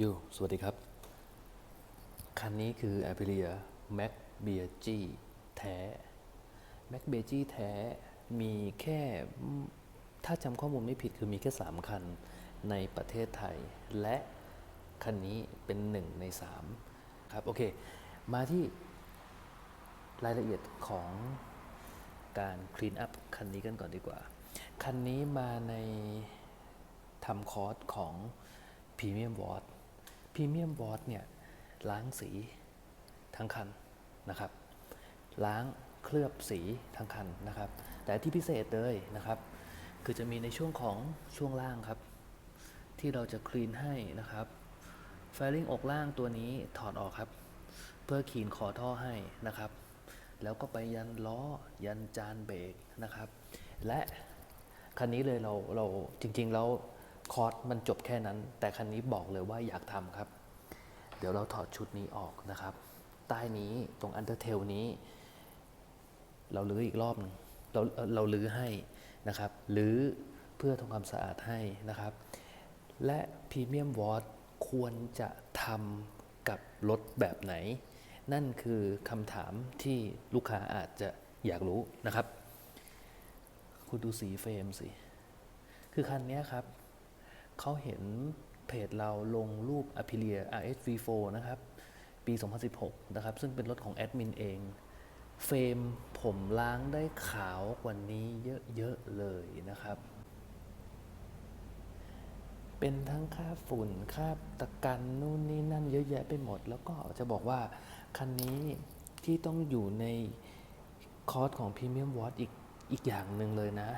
ยูสวัสดีครับ คันนี้คือ a p r i l i a Mac b e g แท้ Mac b e g แท้มีแค่ ถ้าจำข้อมูลไม่ผิดคือมีแค่ 3 คันในประเทศไทย และคันนี้เป็นหนึ่งใน 3 ครับ โอเค มาที่รายละเอียดของการคลีนอัพคันนี้กันก่อนดีกว่า คันนี้มาในทำคอร์สของ Premium w a t Premium w a t เนี่ยล้างสีทั้งคันนะครับ ล้างเคลือบสีทั้งคันนะครับ แต่ที่พิเศษเลยนะครับ คือจะมีในช่วงของช่วงล่างครับ ที่เราจะคลีนให้นะครับไฟลิ่งอกล่างตัวนี้ถอดออกครับ เพื่อขีนคอท่อให้นะครับ แล้วก็ไปยันล้อยันจานเบรกนะครับ และคันนี้เลยเราเราจริงๆแล้ว คอร์สมันจบแค่นั้น แต่คันนี้บอกเลยว่าอยากทำครับ เดี๋ยวเราถอดชุดนี้ออกนะครับ ใต้นี้ตรงอันเดอร์เทลนี้ เราลื้ออีกรอบหนึงเราเราลื้อให้นะครับลื้อเพื่อทำความสะอาดให้นะครับ และพรีเมียมวอตควรจะทำกับรถแบบไหน นั่นคือคำถามที่ลูกค้าอาจจะอยากรู้นะครับ คุณดูสีเฟรมสิ คือคันนี้ครับ เขาเห็นเพจเราลงรูป Aprilia RSV4 นะครับ ปี 2016 นะครับ ซึ่งเป็นรถของแอดมินเอง เฟรมผมล้างได้ขาวกว่านี้เยอะ ๆ เลยนะครับ เป็นทั้งค่าฝุ่น ค่าตะกันนู่นนี่นั่นเยอะแยะไปหมด แล้วก็จะบอกว่า คันนี้ที่ต้องอยู่ในคอร์สของ Premium Watch อีกอีกอย่างหนึ่งเลยนะ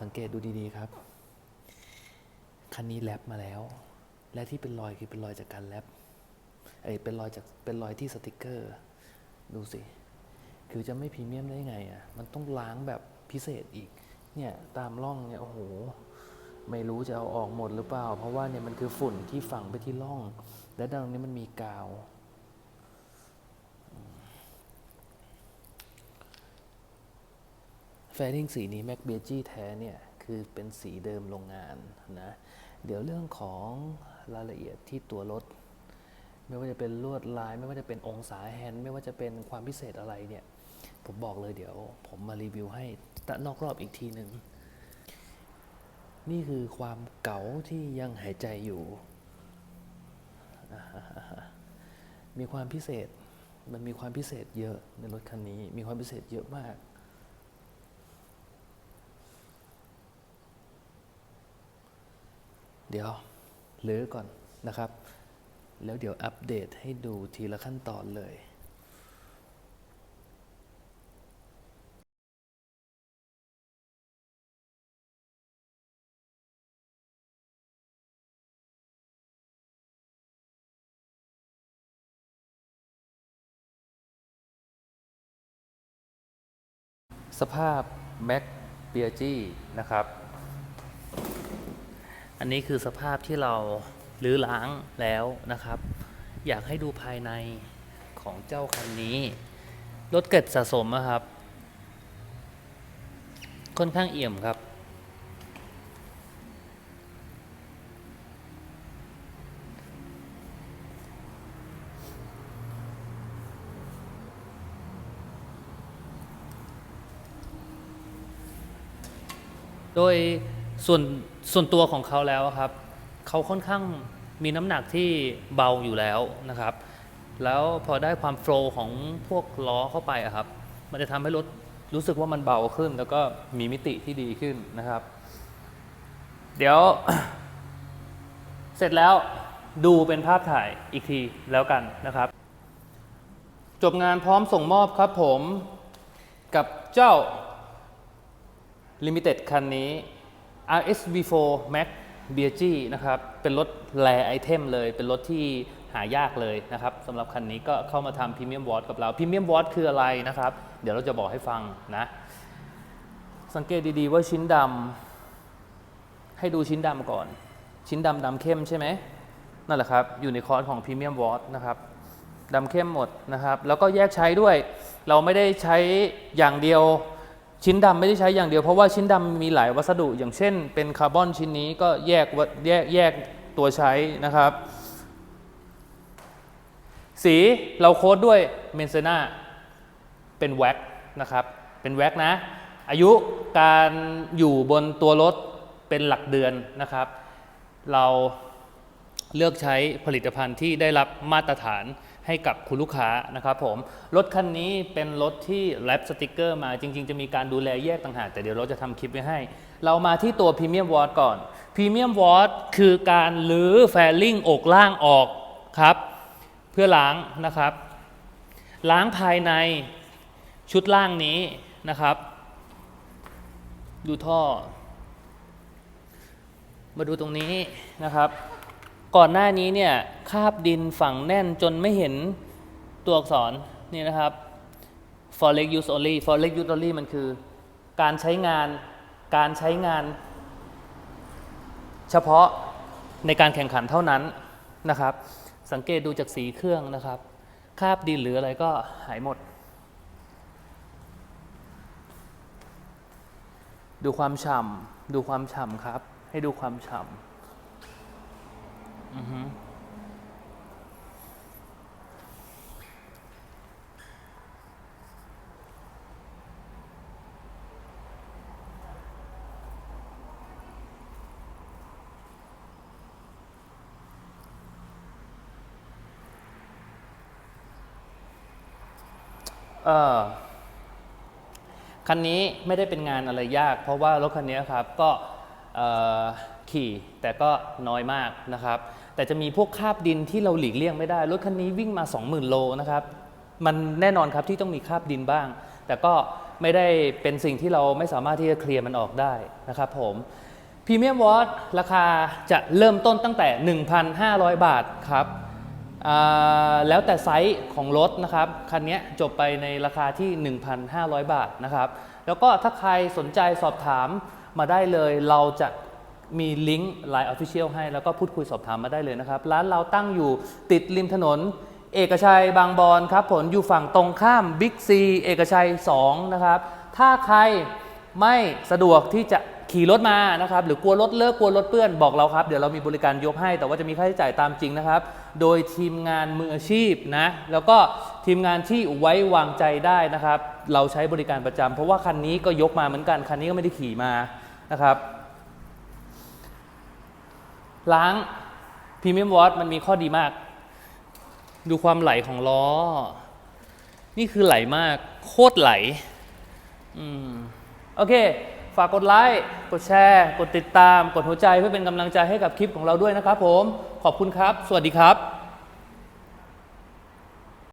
สังเกตดูดี ๆ ครับ คันนี้แรปมาแล้ว และที่เป็นรอยคือเป็นรอยจากการแรปเอ้ยเป็นรอยจากเป็นรอยที่สติกเกอร์ ดูสิ คือจะไม่พรีเมียมได้ไงอะ มันต้องล้างแบบพิเศษอีก เนี่ยตามร่องเนี่ยโอ้โห ไม่รู้จะเอาออกหมดหรือเปล่า เพราะว่าเนี่ยมันคือฝุ่นที่ฝังไปที่ร่อง และตรงนี้มันมีกาว แฟริ่งสีนี้แม็กเบจี้แท้เนี่ย คือเป็นสีเดิมโรงงานนะ เดี๋ยวเรื่องของรายละเอียดที่ตัวรถ ไม่ว่าจะเป็นลวดลาย ไม่ว่าจะเป็นองศาแฮนด์ไม่ว่าจะเป็นความพิเศษอะไรเนี่ย ผมบอกเลยเดี๋ยวผมมารีวิวให้ตะนอกรอบอีกทีหนึ่งนี่คือความเก๋าที่ยังหายใจอยู่ มีความพิเศษ มันมีความพิเศษเยอะในรถคันนี้ มีความพิเศษเยอะมาก เดี๋ยวลื้อก่อนนะครับ แล้วเดี๋ยวอัปเดตให้ดูทีละขั้นตอนเลยสภาพ Mac b e a g นะครับ อันนี้คือสภาพที่เราลื้อล้างแล้วนะครับ อยากให้ดูภายในของเจ้าคันนี้ รถเก็บสะสมอะครับ ค่อนข้างเอี่ยมครับ โดยส่วน ส่วนตัวของเขาแล้วครับเขาค่อนข้างมีน้ำหนักที่เบาอยู่แล้วนะครับ แล้วพอได้ความโฟล์ของพวกล้อเข้าไปครับ มันจะทำให้รถรู้สึกว่ามันเบาขึ้น แล้วก็มีมิติที่ดีขึ้นนะครับ เดี๋ยว เสร็จแล้วดูเป็นภาพถ่ายอีกทีแล้วกันนะครับ จบงานพร้อมส่งมอบครับผมกับเจ้า Limited คันนี้ RSV4 Max b e a g นะครับ เป็นรถแรไอเทมเลย เป็นรถที่หายากเลยนะครับสำหรับคันนี้ก็เข้ามาทำ Premium w a t กับเรา Premium w a t คืออะไรนะครับ เดี๋ยวเราจะบอกให้ฟังนะ สังเกตดีๆว่าชิ้นดำให้ดูชิ้นดำก่อน ชิ้นดำดำเข้มใช่ไหมนั่นแหละครับ อยู่ในคอร์สของ Premium w a t นะครับดำเข้มหมดนะครับ แล้วก็แยกใช้ด้วย เราไม่ได้ใช้อย่างเดียว ชิ้นดำไม่ได้ใช้อย่างเดียวเพราะว่าชิ้นดำมีหลายวัสดุ อย่างเช่น เป็นคาร์บอนชิ้นนี้ก็แยกแยกแยกตัวใช้นะครับ สีเราโค้ดด้วยเมนเซนาเป็นแว็กนะครับ เป็นแว็กนะ อายุการอยู่บนตัวรถเป็นหลักเดือนนะครับ เราเลือกใช้ผลิตภัณฑ์ที่ได้รับมาตรฐาน ให้กับคุณลูกค้านะครับผม รถคันนี้เป็นรถที่แรปสติกเกอร์มาจริง ๆ จะมีการดูแลแยกต่างหาก แต่เดี๋ยวเราจะทำคลิปไว้ให้ เรามาที่ตัวพรีเมียมวอ t ก่อนพรีเมียมวอ t คือการลื้อแฟลิ่งอกล่างออกครับ เพื่อล้างนะครับ ล้างภายในชุดล่างนี้นะครับ ดูท่อ มาดูตรงนี้นะครับ ก่อนหน้านี้เนี่ยคาบดินฝังแน่นจนไม่เห็นตัวอักษรนี่นะครับ for leg use only for leg use only มันคือ การใช้งานการใช้งาน เฉพาะในการแข่งขันเท่านั้นนะครับ สังเกตดูจากสีเครื่องนะครับคาบดินหรืออะไรก็หายหมด ดูความฉ่ำดูความฉ่ำครับ ให้ดูความฉ่ำ อือฮึเออคันนี้ไม่ได้เป็นงานอะไรยาก เพราะว่ารถคันนี้ครับก็ขี่แต่ก็น้อยมากนะครับ แต่จะมีพวกคาบดินที่เราหลีกเลี่ยงไม่ได้ รถคันนี้วิ่งมา 20,000 โลนะครับ มันแน่นอนครับที่ต้องมีคาบดินบ้าง แต่ก็ไม่ได้เป็นสิ่งที่เราไม่สามารถที่จะเคลียร์มันออกได้นะครับผมพรีเมียมวอตราคาจะเริ่มต้นตั้งแต่ 1,500 บาทครับแล้วแต่ไซส์ของรถนะครับ คันนี้จบไปในราคาที่ 1,500 บาทนะครับ แล้วก็ถ้าใครสนใจสอบถามมาได้เลย เราจะ มีลิงก์ Line Official ให้แล้วก็พูดคุยสอบถามมาได้เลยนะครับ ร้านเราตั้งอยู่ติดริมถนน เอกชัยบางบอนครับผลอยู่ฝั่งตรงข้ามบิ๊กซีเอกชัย 2 นะครับ ถ้าใครไม่สะดวกที่จะขี่รถมานะครับ หรือกลัวรถเลอะกลัวรถเปื้อนบอกเราครับ เดี๋ยวเรามีบริการยกให้ แต่ว่าจะมีค่าใช้จ่ายตามจริงนะครับ โดยทีมงานมืออาชีพนะแล้วก็ทีมงานที่ไว้วางใจได้นะครับ เราใช้บริการประจำเพราะว่าคันนี้ก็ยกมาเหมือนกันคันนี้ก็ไม่ได้ขี่มานะครับ ล้างพรีเมียมวอตมันมีข้อดีมาก ดูความไหลของล้อ นี่คือไหลมาก โคตรไหลอืมโอเค ฝากกดไลค์ กดแชร์ กดติดตาม กดหัวใจเพื่อเป็นกำลังใจให้กับคลิปของเราด้วยนะครับผม ขอบคุณครับ สวัสดีครับ